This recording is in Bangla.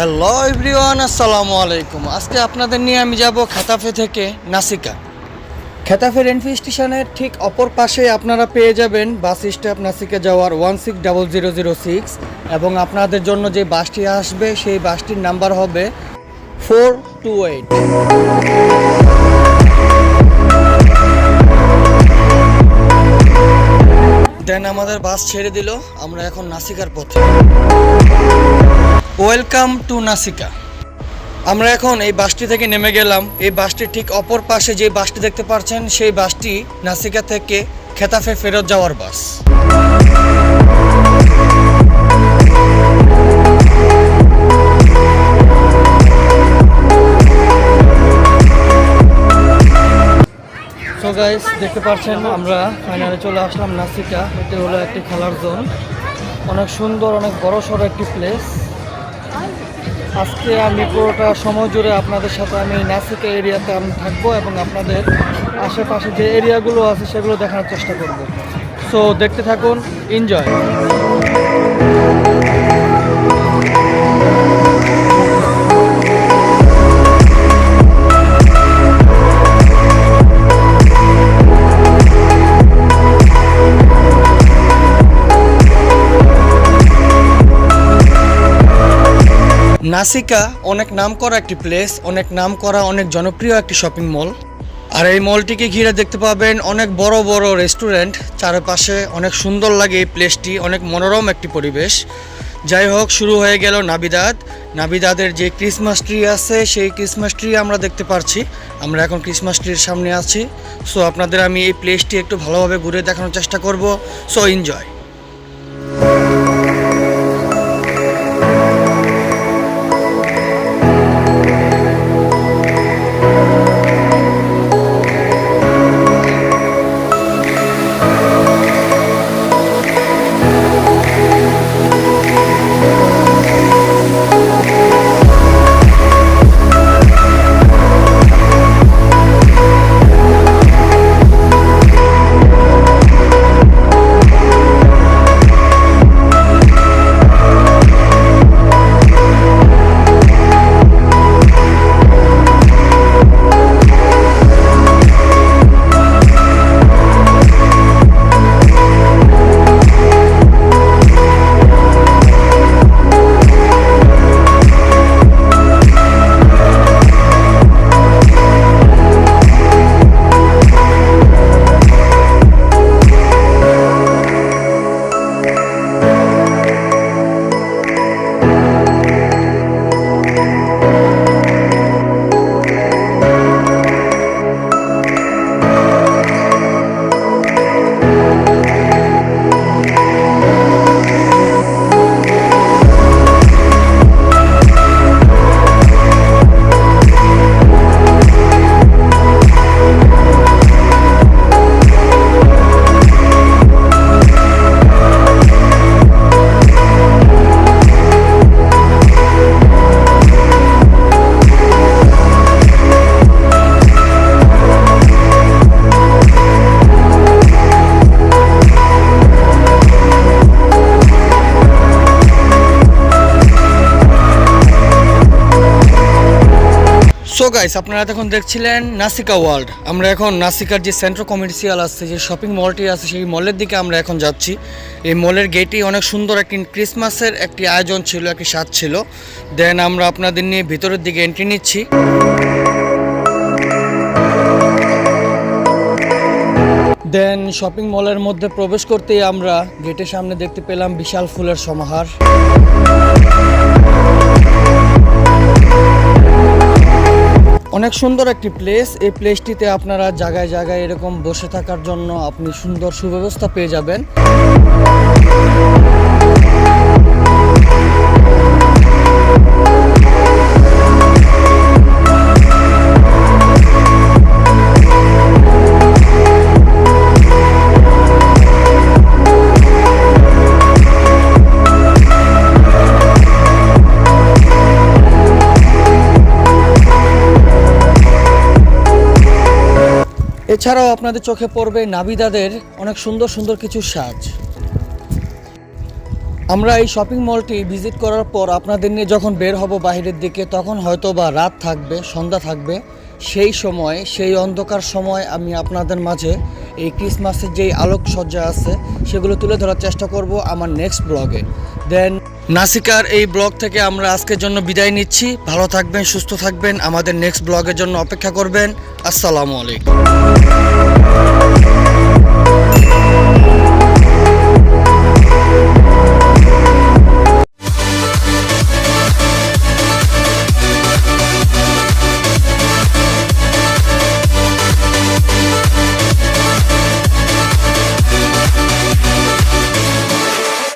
হ্যালো এভরিওয়ান আসসালামু আলাইকুম। আজকে আপনাদের নিয়ে আমি যাব খেতাফে থেকে নাসিকা। খেতাফে রেনফি স্টেশনের ঠিক অপর পাশে আপনারা পেয়ে যাবেন বাস স্টপ নাসিকা যাওয়ার one six double zero zero six এবং আপনাদের জন্য যে বাসটি আসবে, সেই বাসটির নাম্বার হবে ফোর টু এইট দেন আমাদের বাস ছেড়ে দিল, আমরা এখন নাসিকার পথে। ওয়েলকাম টু নাসিকা। আমরা এখন এই বাসটি থেকে নেমে গেলাম। এই বাসটির ঠিক অপর পাশে যে বাসটি দেখতে পাচ্ছেন, সেই বাসটি নাসিকা থেকে খেতাফে ফেরত যাওয়ার বাস। সো গাইস দেখতে পাচ্ছেন, আমরা ফাইনালে চলে আসলাম নাসিকা। এটি হলো একটি খেলার জোন অনেক সুন্দর, অনেক বড় সড়ো একটি প্লেস আজকে আমি পুরোটা সময় জুড়ে আপনাদের সাথে আমি নাসিকা এরিয়াতে আমি থাকব এবং আপনাদের আশেপাশে যে এরিয়াগুলো আছে সেগুলো দেখানোর চেষ্টা করব। সো দেখতে থাকুন এনজয় নাসিকা অনেক নাম করা একটি প্লেস অনেক নাম করা অনেক জনপ্রিয় একটি শপিং মল আর এই মলটিকে ঘিরে দেখতে পাবেন অনেক বড় বড় রেস্টুরেন্ট চারপাশে অনেক সুন্দর লাগে এই প্লেসটি অনেক মনোরম একটি পরিবেশ। যাই হোক, শুরু হয়ে গেল নাবিদাদ। নাবিদাদের যে ক্রিসমাস ট্রি আছে, সেই ক্রিসমাস ট্রি আমরা দেখতে পারছি। আমরা এখন ক্রিসমাস ট্রির সামনে আছি। সো আপনাদের আমি এই প্লেসটি একটু ভালোভাবে ঘুরে দেখানোর চেষ্টা করব। সো এনজয় সো গাইস আপনারা এখন দেখছিলেন নাসিকা ওয়ার্ল্ড আমরা এখন নাসিকার যে সেন্ট্রাল কমার্শিয়াল আছে, যে শপিং মলটি আছে, সেই মলের দিকে আমরা এখন যাচ্ছি। এই মলের গেটেই অনেক সুন্দর একটি ক্রিসমাসের একটি আয়োজন ছিল, একটি স্বাদ ছিল। দেন আমরা আপনাদের নিয়ে ভিতরের দিকে এন্ট্রি নিচ্ছি। দেন শপিং মলের মধ্যে প্রবেশ করতেই আমরা গেটের সামনে দেখতে পেলাম বিশাল ফুলের সমাহার। অনেক সুন্দর একটি প্লেস এই প্লেসটিতে আপনারা জায়গায় জায়গায় এরকম বসে থাকার জন্য আপনি সুন্দর সুব্যবস্থা পেয়ে যাবেন। এছাড়াও আপনাদের চোখে পড়বে নাবিদাদের অনেক সুন্দর সুন্দর কিছু সাজ। আমরা এই শপিং মলটি ভিজিট করার পর আপনাদের নিয়ে যখন বের হব বাহিরের দিকে, তখন হয়তো বা রাত থাকবে, সন্ধ্যা থাকবে। সেই সময়, সেই অন্ধকার সময় আমি আপনাদের মাঝে এই ক্রিসমাসের যেই আলোকসজ্জা আছে, সেগুলো তুলে ধরার চেষ্টা করব আমার নেক্সট ব্লগে দেন নাসিকার এই ব্লগ থেকে আমরা আজকের জন্য বিদায় নিচ্ছি। ভালো থাকবেন, সুস্থ থাকবেন। আমাদের নেক্সট ব্লগের জন্য অপেক্ষা করবেন। আসসালামু আলাইকুম।